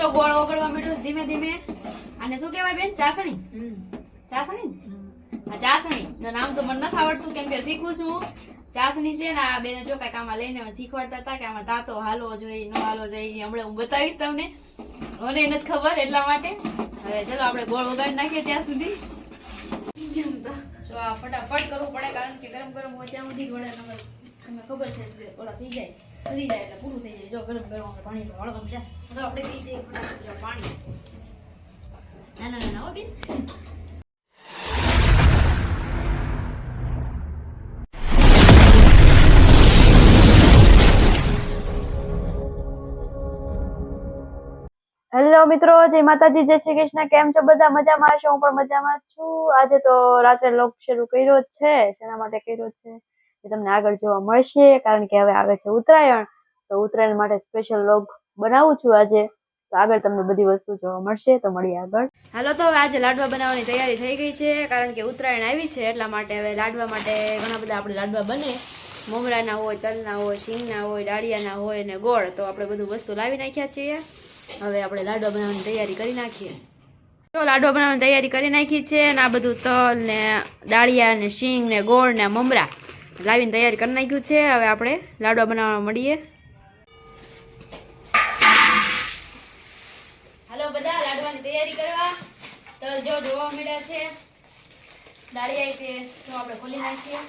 જો ગોળ ઓગળવા મીઠો ધીમે ધીમે. અને શું કહેવાય બેન? ચાસણી? ચાસણી? આ ચાસણી. નામ તો મને નથી આવડતું કેમ કે શીખું છું. ચાસણી છે ને આ બેને જો કાંઈક આમાં લઈને શીખવાડતા હતા કે આમાં તાતો હાલવો જોઈએ ન હાલો જોઈએ હમણાં હું બતાવીશ તમને. મને નથી ખબર એટલા માટે. હવે ચલો આપણે ગોળ વગાડી નાખીએ ત્યાં સુધી. જો આ ફટાફટ કરવું પડે કારણ કે ગરમ ગરમ હોય ત્યાં સુધી વડે તમને ખબર છે ઓલા થઈ જાય. ઠરી જાય એટલે પૂરું થઈ જાય. જો ગરમ ગરમ પાણી વળવાનું જાય તો આપણે પી જઈએ જો પાણી. ના ના ના હેલો મિત્રો, જય માતાજી, જય શ્રી કૃષ્ણ. કેમ છો? બધા મજામાં હશો? હું પણ મજામાં છું. આજે તો રાત્રે લોક શરૂ કર્યો છે. શેના માટે કર્યો છે? એ તમને આગળ જોવા મળશે, કારણ કે હવે આવે છે ઉત્તરાયણ, તો ઉત્તરાયણ માટે સ્પેશિયલ લોગ બનાવું છું આજે. તો આગળ તમને બધી વસ્તુ જોવા મળશે, તો મળીએ આગળ. હાલો, તો હવે આજે લાડવા બનાવવાની તૈયારી થઈ ગઈ છે, કારણ કે ઉત્તરાયણ આવી છે, એટલા માટે હવે લાડવા માટે ઘણા બધા આપણે લાડવા બને. મમરાના હોય, તલના હોય, શીંગના હોય, ડાળિયાના હોય ને ગોળ, તો આપણે બધું વસ્તુ લાવી નાખ્યા છીએ. હવે આપણે લાડવા બનાવવાની તૈયારી કરી નાખીએ. તો લાડવા બનાવવાની તૈયારી કરી નાખી છે, અને આ બધું તલ ને ડાળિયા ને શીંગ ને ગોળ ને મમરા. લાવીને તૈયારી કરી નાખ્યું છે. હવે આપણે લાડવા બનાવવા મળીએ. હાલો બધા, લાડવાની તૈયારી કરવા. તો જો જોવા મળ્યા છે. દાળી આવી છે જો આપણે ખોલી નાખીએ.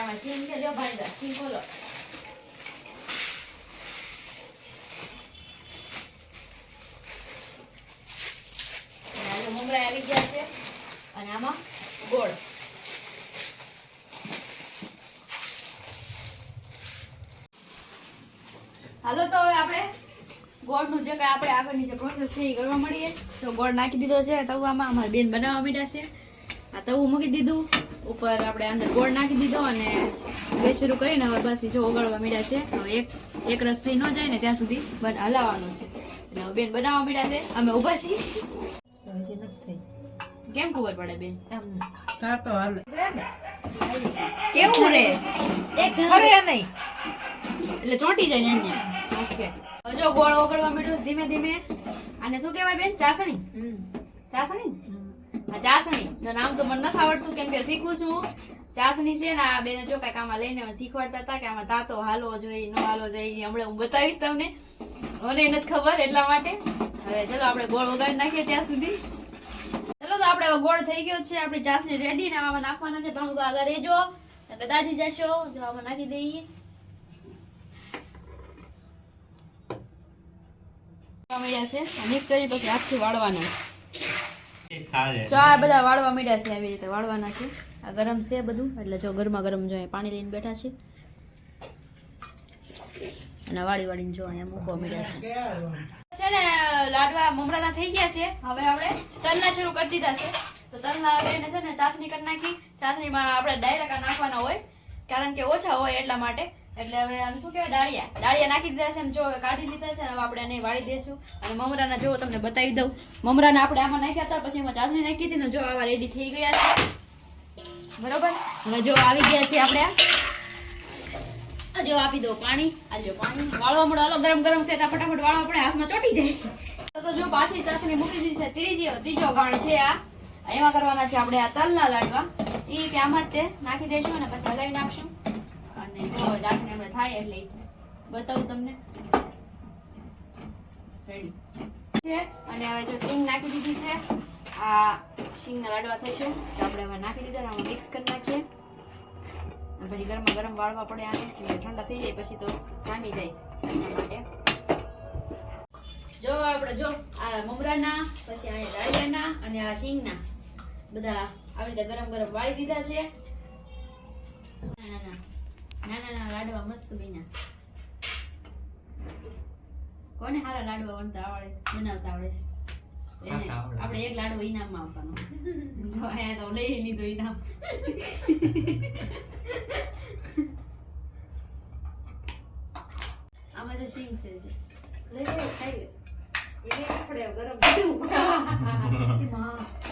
આમાં શીંગ છે. જો ભાઈ શીંગ ખોલો. મમરા આવી ગયા છે. અને આમાં ગોળ. હાલો તો હવે આપણે ગોળનું જે કાંઈ આપણે આગળની જે પ્રોસેસ છે એ કરવા મળીએ. તો ગોળ નાખી દીધો છે તવામાં અમારી બેન બનાવવા માંડ્યા છે. આ તવું મૂકી દીધું. ઉપર આપણે અંદર ગોળ નાખી દીધો અને ગેસ શરૂ કરીને હવે બસ જો ઓગળવા મીડ્યા છે. હવે એક એક રસ થઈ ન જાય ને ત્યાં સુધી બન હલાવવાનો છે. એટલે હવે બેન બનાવવા મીડ્યા છે. અમે ઊભા છીએ. કેમ ખબર પડે બેન? કેવું રે? અરે નહીં. એટલે ચોંટી જાય ને અહીંયા. ઓકે. જો ગોળ ઓગળવા માંડ્યો ધીમે ધીમે. અને શું કહેવાય બેન? ચાસણી? ચાસણી? આ ચાસણી. નું નામ તો મને નથી આવડતું કેમ કે શીખું છું. ચાસણી છે ને આ બેને જો કાંઈક આમાં લઈને શીખવાડતા હતા કે આમાં તાતો હાલો જોઈએ ન હાલો જોઈએ હમણાં હું બતાવીશ તમને. મને નથી ખબર એટલા માટે. હવે ચલો આપણે ગોળ વગાડી નાખીએ ત્યાં સુધી. ચલો તો આપણે ગોળ થઈ ગયો છે આપણી ચાસણી રેડી ને આમાં નાખવાના છે. પણ આગળ રહેજો. નકર જશો જો આમાં નાખી દઈએ. મળ્યા છે. મિક્સ કરી પછી હાથથી વાળવાના. જો આ બધા વાળવા મળ્યા છે આવી રીતે વાળવાના છે. આ ગરમ છે બધું. એટલે જો ગરમા ગરમ જો પાણી લઈને બેઠા છે. અને વાળી વાળીને જો અહીંયા મૂકવા મળ્યા છે. છે ને લાડવા મમરાના થઈ ગયા છે. હવે આપણે તલના શરૂ કરી દીધા છે. તો તલના હવે એને છે ને ચાસણી કરી નાખી. ચાસણીમાં આપણે ડાયરેક્ટ નાખવાના હોય. કારણ કે ઓછા હોય એટલા માટે. એટલે હવે આને શું કહેવાય? ડાળિયા. ડાળિયા નાખી દીધા છે ને જો હવે કાઢી લીધા છે ને હવે આપણે એને વાળી દઈશું અને મમરાના જો તમને બતાવી દઉં. મમરાના આપણે આમાં નાખ્યા હતા, પછી એમાં ચાસણી નાખી હતી ને જો આવા રેડી થઈ ગયા છે. બરોબર? હવે જો આવી ગયા છે આપણે જો આપી દો પાણી. આ જો પાણી. વાળવા મળે. અલગ ગરમ ગરમ છે તો ફટાફટ વાળવા પડે. હાથમાં ચોટી જાય. તો તો જો પાછી ચાસણી મૂકી દીધી છે. ત્રીજી, ત્રીજો ગાણ છે આ. એમાં કરવાના છે આપણે આ તલના લાડવા. એ ત્યાંમાં જ તે નાખી દઈશું અને પછી હલાવી નાખશું. બતાવું તમને. હવે જો સિંગ નાખી દીધી છે, આ સિંગના લાડવા થશે. આપણે નાખી દીધા મિક્સ કરી પછી ગરમા ગરમ વાળવા પડે આને ઠંડા થઈ જાય, પછી તો જામી જાય માટે. જો આપણે જો, આ મમરાના, પછી અહીંયા ડાળિયાના અને આ શીંગના બધા આવી રીતે ગરમ ગરમ વાળી દીધા છે. ના ના. ના ના ના લાડવા મસ્ત બન્યા. કોને હારા લાડવા વણતા આવડે? બનાવતા આવડે. આપણે એક લાડવો ઇનામમાં આપવાનો. જો અહીંયા તો લઈ લીધો ઇનામ આમાં જો શીંગ છે લઈ ખાઈ ગરમ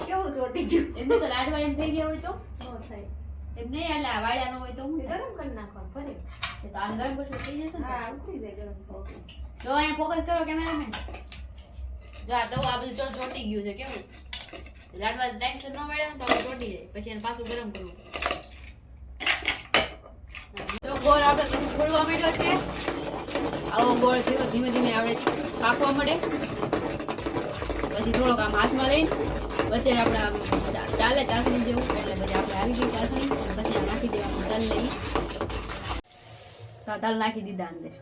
કેવું ચોટી ગયું? એમનું તો લાડવા એમ થઈ ગયા હોય તો? ન થાય. એમ નહીં એટલે વાળ્યા ન હોય તો હું ગરમ કરી નાખવાનું ફરી. તો આમ ગરમ પછી થઈ જશે ને હા ઉતરી જાય ગરમ ઓકે જો અહીંયા ફોકસ કરો કેમેરામેન. જો આ તો આ બધું ચો ચોટી ગયું છે કેવું? લાડવા ટાઈમસર ન મળ્યો તો આપણે ચોટી જાય. પછી એને પાછું ગરમ કરવું તો ગોળ આપણે ખોલવા માંડ્યો છે. આવો ગોળ છે તો ધીમે ધીમે આપણે પાકવા મળે પછી થોડોક આમ હાથમાં લઈને વચ્ચે આપણે આમ ચાલે ચાસણી જેવું એટલે પછી આપણે આવી ગઈ ચાસણી. પછી તલ લઈ તલ નાખી દીધા અંદર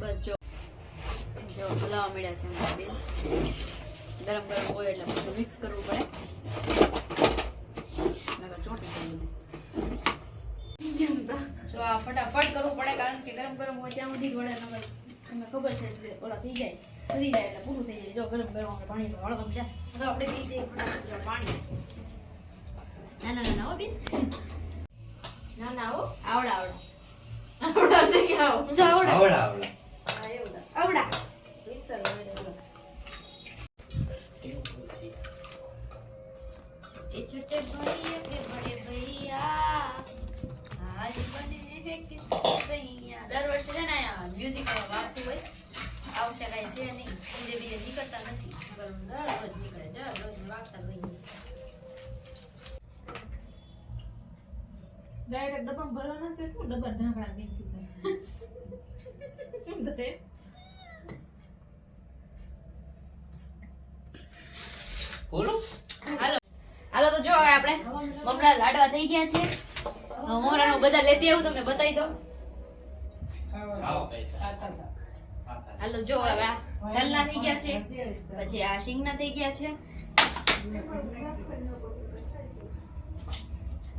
બસ જો. જો હલાવા મળ્યા છે ગરમ ગરમ હોય એટલે બધું મિક્સ કરવું પડે. નકર જો આ ફટાફટ કરવું પડે કારણ કે ગરમ ગરમ હોય ત્યાં સુધી વળે, નકર તમને ખબર છે ઓલા થઈ જાય. થઈ જાય એટલે પૂરું થઈ જાય. જો ગરમ ગરમ આપણે પાણી હળવા જાય તો આપણે પી જઈએ ફટાફટ પાણી. ના ના ના ના બેન. ના ના હો? આવડા આવડા. આવડા નહીં આવો. આવડા આવડા. આવડા આવડા. છે નહીં. બીજે બીજે નીકળતા નથી. દરરોજ નીકળે દરરોજ વાગતા હોય ડાયરેક્ટ ડબ્બા ભરવાના છે શું ડબ્બા ઢાંકણા મેકી બોલો. હાલો. હાલો તો જો આપણે મમરા લાડવા થઈ ગયા છે. મમરાનું બધા લેતી આવું તમને બતાવી દો આવો પૈસા. હાલો, જો હવે આ સલના થઈ ગયા છે. પછી આ શિંગના થઈ ગયા છે.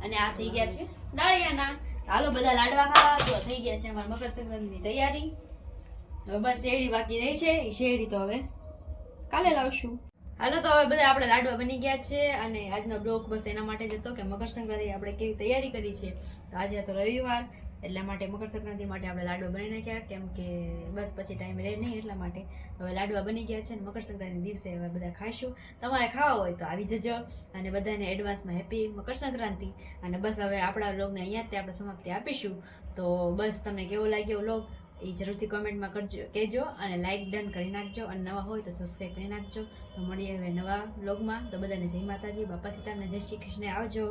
અને આ થઈ ગયા છે ડાળિયાના હાલો, બધા લાડવા ખાવા. તો થઈ ગયા છે અમારા મકર સંક્રાંતિની તૈયારી. હવે બસ શેરડી બાકી રહી છે. એ શેરડી તો હવે કાલે લાવશું. હાલો તો હવે બધા આપણે લાડવા બની ગયા છે અને આજનો બ્લોગ બસ એના માટે જ હતો કે મકર સંક્રાંતિ આપણે કેવી તૈયારી કરી છે. તો આજે હતો રવિવાર, એટલા માટે મકર સંક્રાંતિ માટે આપણે લાડવા બની નાખ્યા, કેમ કે બસ પછી ટાઈમ રહે નહીં એટલા માટે. હવે લાડવા બની ગયા છે અને મકર સંક્રાંતિ દિવસે હવે બધા ખાશું તમારે ખાવા હોય તો આવી જજો અને બધાને એડવાન્સમાં હેપી મકર સંક્રાંતિ. અને બસ હવે આપણા વ્લોગને અહીંયા જ આપણે સમાપ્તિ આપીશું. તો બસ તમને કેવો લાગ્યો વ્લોગ એ જરૂરથી કોમેન્ટમાં કરજો, કહેજો અને લાઇક ડન કરી નાખજો અને નવા હોય તો સબસ્ક્રાઈબ કરી નાખજો. તો મળીએ હવે નવા બ્લોગમાં તો બધાને જય માતાજી, બાપા સીતાને જય શ્રી કૃષ્ણ. આવજો.